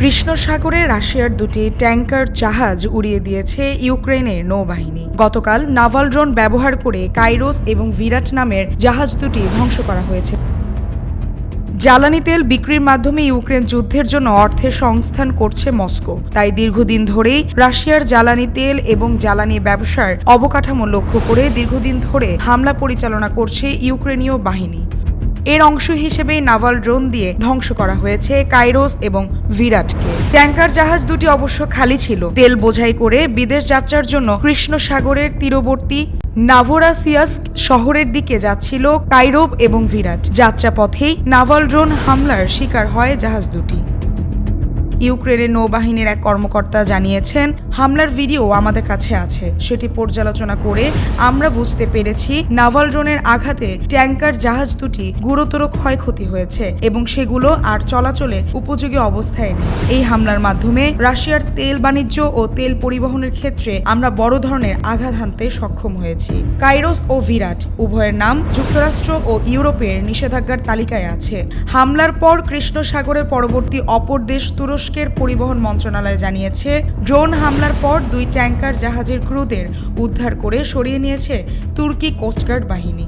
কৃষ্ণ সাগরে রাশিয়ার দুটি ট্যাঙ্কার জাহাজ উড়িয়ে দিয়েছে ইউক্রেনের নৌবাহিনী। গতকাল নাভাল ড্রোন ব্যবহার করে কাইরোস এবং বিরাট নামের জাহাজ দুটি ধ্বংস করা হয়েছে। জ্বালানি তেল বিক্রির মাধ্যমে ইউক্রেন যুদ্ধের জন্য অর্থের সংস্থান করছে মস্কো। তাই দীর্ঘদিন ধরেই রাশিয়ার জ্বালানি তেল এবং জ্বালানি ব্যবসার অবকাঠামো লক্ষ্য করে দীর্ঘদিন ধরে হামলা পরিচালনা করছে ইউক্রেনীয় বাহিনী। এর অংশ হিসেবে নাভাল ড্রোন দিয়ে ধ্বংস করা হয়েছে কাইরোস এবং ভিরাটকে। ট্যাঙ্কার জাহাজ দুটি অবশ্য খালি ছিল। তেল বোঝাই করে বিদেশ যাত্রার জন্য কৃষ্ণ সাগরের তীরবর্তী নাভোরাসিয়াস্ক শহরের দিকে যাচ্ছিল কাইরোব এবং ভিরাট। যাত্রাপথেই নাভাল ড্রোন হামলার শিকার হয় জাহাজ দুটি। ইউক্রেনের নৌবাহিনীর এক কর্মকর্তা জানিয়েছেন, হামলার ভিডিও আমাদের কাছে আছে। সেটি পর্যালোচনা করে আমরা বুঝতে পেরেছি নাভাল ড্রোনের আঘাতে ট্যাঙ্কার জাহাজ দুটি গুরুতর ক্ষয়ক্ষতি হয়েছে এবং সেগুলো আর চলাচলে উপযোগী অবস্থায় নেই। এই হামলার মাধ্যমে রাশিয়ার তেল বাণিজ্য ও তেল পরিবহনের ক্ষেত্রে আমরা বড় ধরনের আঘাত হানতে সক্ষম হয়েছি। কাইরোস ও ভিরাট উভয়ের নাম যুক্তরাষ্ট্র ও ইউরোপের নিষেধাজ্ঞার তালিকায় আছে। হামলার পর কৃষ্ণ সাগরের পরবর্তী অপর দেশ তুরস্কের পরিবহন মন্ত্রণালয় জানিয়েছে, ড্রোন হামলার পর দুই ট্যাঙ্কার জাহাজের ক্রুদের উদ্ধার করে সরিয়ে নিয়েছে তুর্কি কোস্টগার্ড বাহিনী।